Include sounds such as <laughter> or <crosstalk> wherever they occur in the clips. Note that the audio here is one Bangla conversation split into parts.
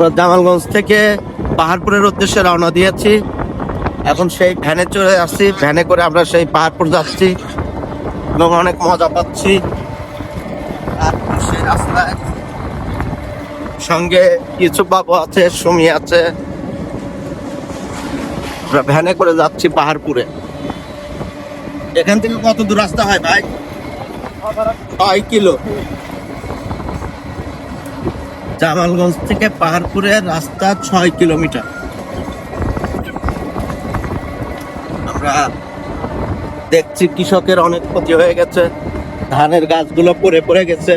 আমরা জামালগঞ্জ থেকে পাহাড়পুরের উদ্দেশ্যে রওনা দিয়েছি। এখন সেই ভ্যানে চলে আসছি। ভ্যানে করে আমরা সেই পাহাড়পুর যাচ্ছি এবং অনেক মজা পাচ্ছি। আর সেই রাস্তায় সঙ্গে কিছু বাবু আছে, সুমি আছে। আমরা ভ্যানে করে যাচ্ছি পাহাড়পুরে। এখান থেকে কত দূর রাস্তা হয় ভাই? ছয় কিলো। জামালগঞ্জ থেকে পাহাড়পুরের রাস্তা ছয় কিলোমিটার। আমরা দেখছি কৃষকের অনেক ক্ষতি হয়ে গেছে। ধানের গাছগুলো পড়ে পড়ে গেছে।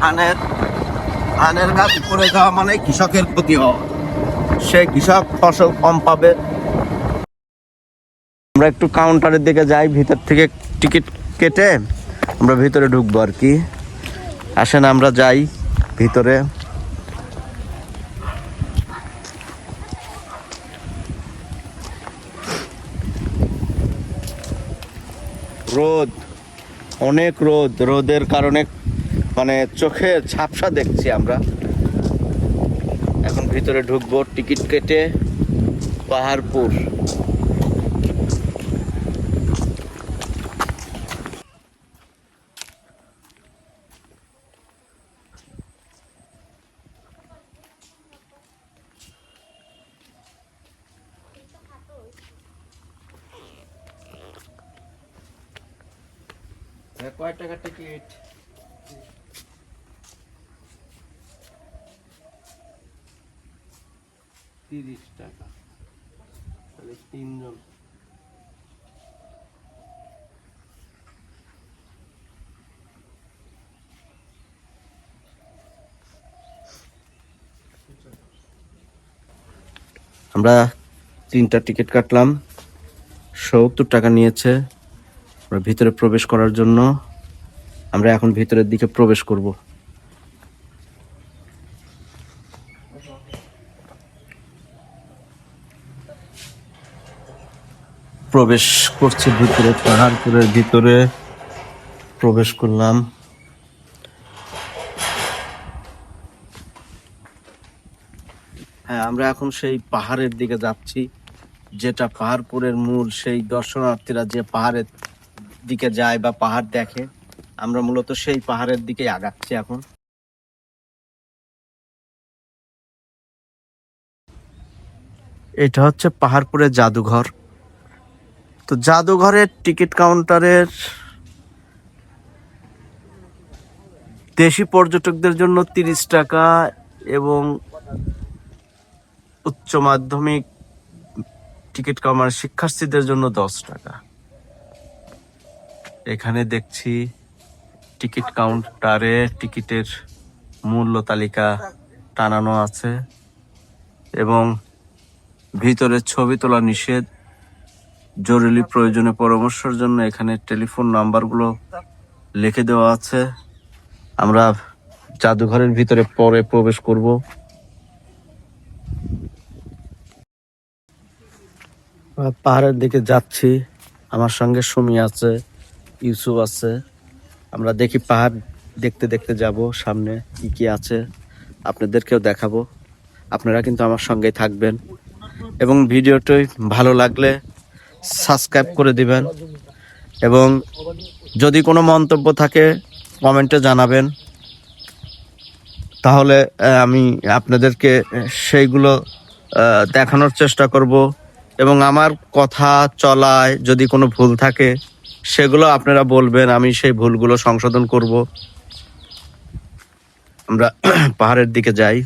ধানের ধানের গাছ পড়ে যাওয়া মানে কৃষকের ক্ষতি হওয়া। সে কৃষক ফসল কম পাবে। আমরা একটু কাউন্টারের দিকে যাই, ভিতর থেকে টিকিট কেটে আমরা ভিতরে ঢুকবো আর কি। আসেন, আমরা যাই ভিতরে। রোদ, অনেক রোদ। রোদের কারণে মানে চোখে ঝাপসা দেখছি আমরা। এখন ভিতরে ঢুকবো টিকিট কেটে পাহাড়পুর। কয় টাকা টিকিট? তিরিশ টাকা। তাহলে তিনজন। আমরা তিনটা টিকিট কাটলাম। সত্তর টাকা নিয়েছে। আমরা ভিতরে প্রবেশ করার জন্য আমরা এখন ভিতরের দিকে প্রবেশ করব। প্রবেশ করছি ভিতরে, পাহাড়পুরের ভিতরে প্রবেশ করলাম। হ্যাঁ আমরা এখন সেই পাহাড়ের দিকে যাচ্ছি, যেটা পাহাড়পুরের মূল, সেই দর্শনার্থীরা যে পাহাড়ের দিকে যায় বা পাহাড় দেখে, আমরা মূলত সেই পাহাড়ের দিকে আগাচ্ছি এখন। এটা হচ্ছে পাহাড়পুরের জাদুঘর। তো জাদুঘরের টিকিট কাউন্টারের দেশি পর্যটকদের জন্য তিরিশ টাকা এবং উচ্চ মাধ্যমিক টিকিট কামার শিক্ষার্থীদের জন্য দশ টাকা। এখানে দেখছি টিকিট কাউন্টারে টিকিটের মূল্য তালিকা টানানো আছে এবং ভিতরে ছবি তোলা নিষেধ, জরুরি প্রয়োজনে পরামর্শের জন্য এখানে টেলিফোন নাম্বারগুলো লিখে দেওয়া আছে। আমরা জাদুঘরের ভিতরে পরে প্রবেশ করব। পাহাড়ের দিকে যাচ্ছি, আমার সঙ্গে সুমি আছে। ইউসুফ আছে। আমরা দেখি পাহাড় দেখতে দেখতে যাব, সামনে কি কি আছে। আপনাদেরকেও দেখাবো। আপনারা কিন্তু আমার সঙ্গেই থাকবেন। এবং ভিডিওটি ভালো লাগলে সাবস্ক্রাইব করে দিবেন। এবং যদি কোনো মন্তব্য থাকে, কমেন্টে জানাবেন। তাহলে আমি আপনাদেরকে সেইগুলো দেখানোর চেষ্টা করব। এবং আমার কথা চলায় যদি কোনো ভুল থাকে সেগুলো আপনারা বলবেন আমি সেই ভুলগুলো সংশোধন করব। আমরা <clears throat> পাহাড়ের দিকে যাই।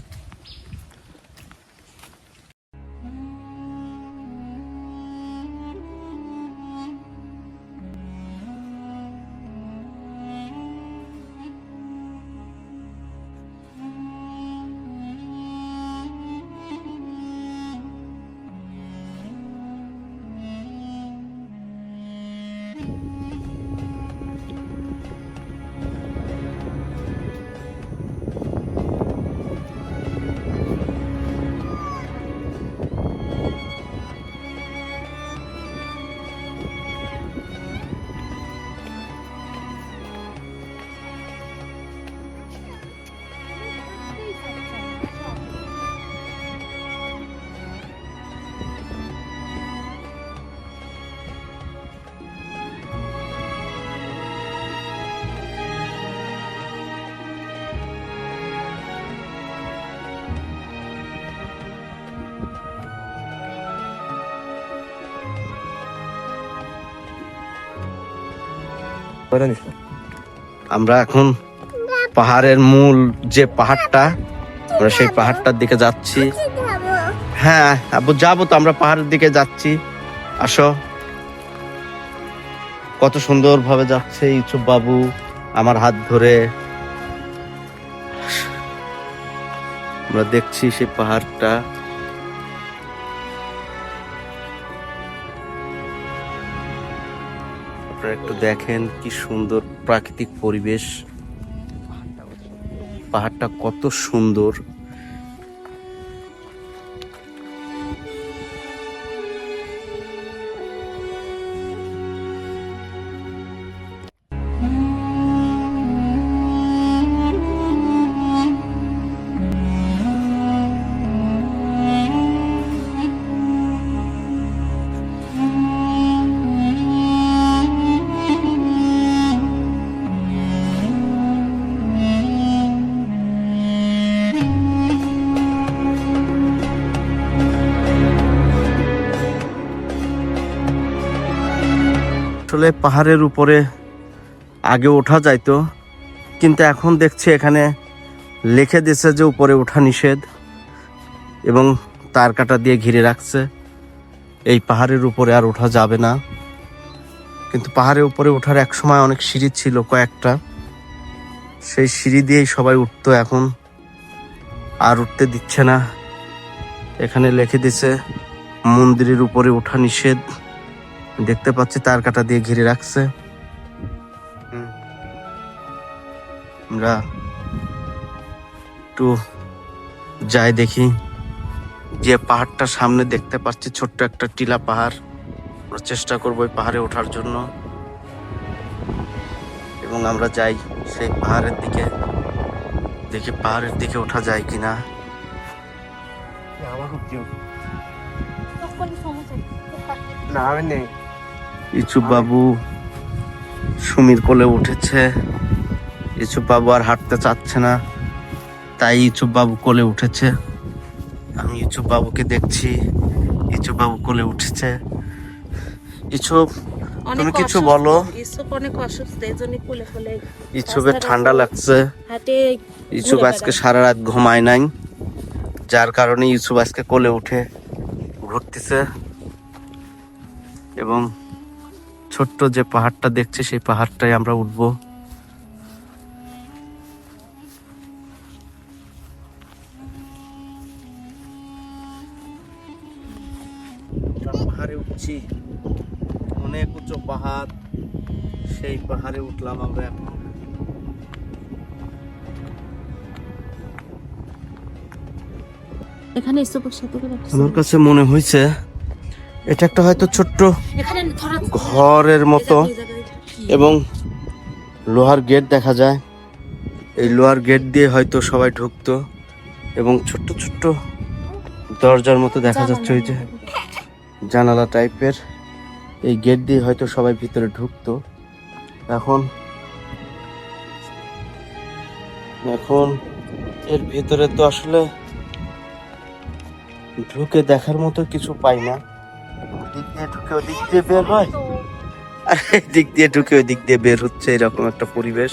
আমরা এখন পাহাড়ের মূল যে পাহাড়টা, আমরা সেই পাহাড়টার দিকে যাচ্ছি। হ্যাঁ আবু যাব তো, আমরা পাহাড়ের দিকে যাচ্ছি। আসো। কত সুন্দর ভাবে যাচ্ছে ইউসুফ বাবু, আমার হাত ধরে। আমরা দেখছি সেই পাহাড়টা। একটু দেখেন কি সুন্দর প্রাকৃতিক পরিবেশ। পাহাড়টা কত সুন্দর। আসলে পাহাড়ের উপরে আগে ওঠা যাইতো, কিন্তু এখন দেখছি এখানে লিখে দিয়েছে যে উপরে ওঠা নিষেধ এবং তার কাটা দিয়ে ঘিরে রাখছে। এই পাহাড়ের উপরে আর ওঠা যাবে না। কিন্তু পাহাড়ের উপরে ওঠার এক সময় অনেক সিঁড়ি ছিল কয়েকটা। সেই সিঁড়ি দিয়েই সবাই উঠতো এখন। আর উঠতে দিচ্ছে না। এখানে লিখে দিছে, মন্দিরের উপরে ওঠা নিষেধ। দেখতে পাচ্ছি তার কাটা দিয়ে ঘিরে রাখছে। আমরা একটু যাই দেখি। যে পাহাড়টা সামনে দেখতে পাচ্ছি ছোট্ট একটা টিলা পাহাড়। আমরা চেষ্টা করব ওই পাহাড়ে ওঠার জন্য। এবং আমরা যাই সেই পাহাড়ের দিকে। দেখি পাহাড়ের দিকে ওঠা যায় কিনা। আমার খুব কিউ না আমি নেই। বাবু সুমির কোলে উঠেছে। বাবু আর হাঁটতে চাচ্ছে না তাই বাবু কোলে উঠেছে। আমি বাবুকে দেখছি বাবু কোলে উঠেছে। ইচুপ তুমি কিছু বলো। ইসুপ অনেক অসুস্থ এই জন্য কোলে কোলে ঠান্ডা লাগছে। ইউসুফ আজকে সারা রাত ঘুমায় নাই যার কারণে ইউসুফ আজকে কোলে উঠে ঘুরতেছে এবং ছোট্ট যে পাহাড়টা দেখছি সেই পাহাড়টাই আমরা উঠবো। পাহাড়ে উঠছি। অনেক উঁচু পাহাড় সেই পাহাড়ে উঠলাম আমরা এখন। আমার কাছে মনে হয়েছে এটা একটা হয়তো ছোট্ট ঘরের মতো? এবং লোহার গেট দেখা যায়। এই লোহার গেট দিয়ে হয়তো সবাই ঢুকতো এবং ছোট্ট ছোট্ট দরজার মতো দেখা যাচ্ছে ওই যে জানালা টাইপের। এই গেট দিয়ে হয়তো সবাই ভিতরে ঢুকতো। এখন এখন এর ভিতরে তো আসলে ঢুকে দেখার মতো কিছু পাই না। দিক দিয়ে ঢুকে ওদিক দিয়ে বের হয়? আর, দিক দিয়ে ঢুকে ওই দিক দিয়ে বের হচ্ছে এরকম একটা পরিবেশ।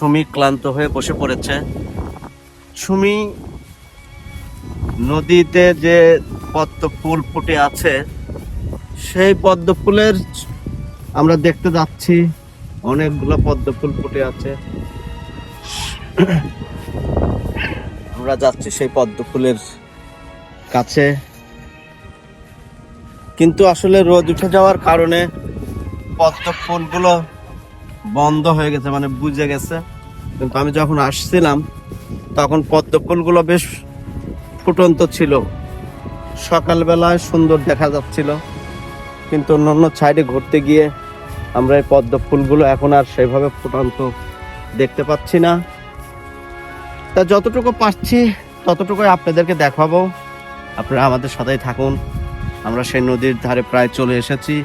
সুমি ক্লান্ত হয়ে বসে পড়েছে। সুমি, নদীতে যে পদ্ম ফুল ফুটে আছে, সেই পদ্ম ফুলের আমরা দেখতে যাচ্ছি। অনেকগুলো পদ্ম ফুল ফুটে আছে। আমরা যাচ্ছি সেই পদ্ম ফুলের কাছে। কিন্তু আসলে রোদ উঠে যাওয়ার কারণে পদ্ম ফুলগুলো বন্ধ হয়ে গেছে মানে বুঝে গেছে। কিন্তু আমি যখন আসছিলাম, তখন পদ্ম ফুলগুলো বেশ ফুটন্ত ছিল। সকালবেলায় সুন্দর দেখা যাচ্ছিল। কিন্তু অন্যান্য সাইডে ঘুরতে গিয়ে আমরা এই পদ্ম ফুলগুলো এখন আর সেভাবে ফুটন্ত দেখতে পাচ্ছি না। তা যতটুকু পাচ্ছি ততটুকুই আপনাদেরকে দেখাবো। আপনারা আমাদের সাথেই থাকুন। আমরা সেই নদীর ধারে প্রায় চলে এসেছি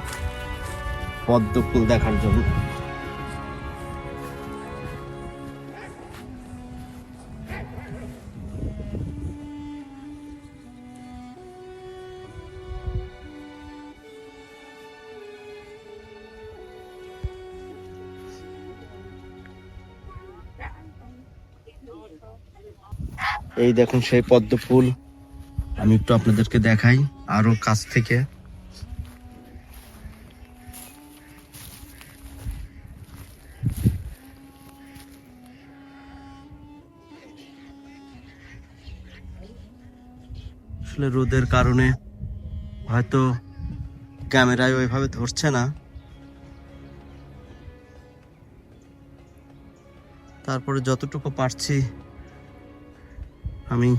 পদ্ম ফুল দেখার জন্য। এই দেখুন সেই পদ্ম ফুল। আমি একটু আপনাদেরকে দেখাই, আরও কাছ থেকে। আসলে রোদের কারণে হয়তো ক্যামেরায় ওইভাবে ধরছে না। তারপরে যতটুকু পারছি আমি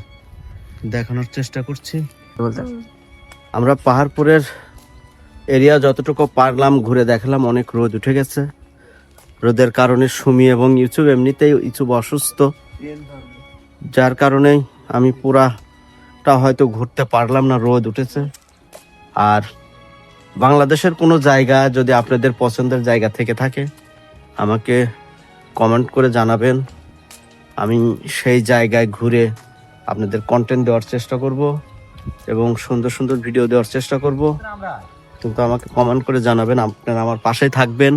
দেখানোর চেষ্টা করছি। আমরা পাহাড়পুরের এরিয়া যতটুকু পারলাম ঘুরে দেখলাম অনেক রোদ উঠে গেছে। রোদের কারণে সুমি এবং ইউচুব এমনিতেই ইউচুব অসুস্থ। যার কারণেই আমি পুরাটা হয়তো ঘুরতে পারলাম না রোদ উঠেছে। আর বাংলাদেশের কোনো জায়গা যদি আপনাদের পছন্দের জায়গা থেকে থাকে আমাকে কমেন্ট করে জানাবেন। আমি সেই জায়গায় ঘুরে আপনাদের কন্টেন্ট দেওয়ার চেষ্টা করব এবং সুন্দর সুন্দর ভিডিও দেওয়ার চেষ্টা করব। কিন্তু আমাকে কমেন্ট করে জানাবেন, আপনারা আমার পাশে থাকবেন।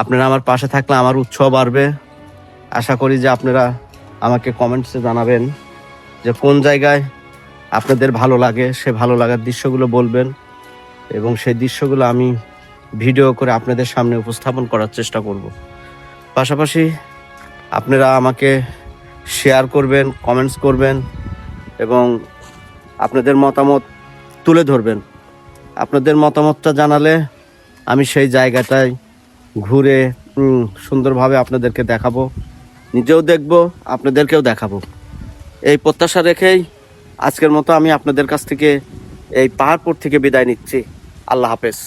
আপনারা আমার পাশে থাকলে আমার উৎসাহ বাড়বে। আশা করি যে আপনারা আমাকে কমেন্টসে জানাবেন যে কোন জায়গায় আপনাদের ভালো লাগে, সে ভালো লাগার দৃশ্যগুলো বলবেন এবং সেই দৃশ্যগুলো আমি ভিডিও করে আপনাদের সামনে উপস্থাপন করার চেষ্টা করব। পাশাপাশি আপনারা আমাকে শেয়ার করবেন কমেন্টস করবেন এবং আপনাদের মতামত তুলে ধরবেন। আপনাদের মতামতটা জানালে আমি সেই জায়গাটায় ঘুরে সুন্দরভাবে আপনাদেরকে দেখাবো। নিজেও দেখব, আপনাদেরকেও দেখাবো। এই প্রত্যাশা রেখেই আজকের মতো আমি আপনাদের কাছ থেকে এই পাহাড়পুর থেকে বিদায় নিচ্ছি। আল্লাহ হাফেজ।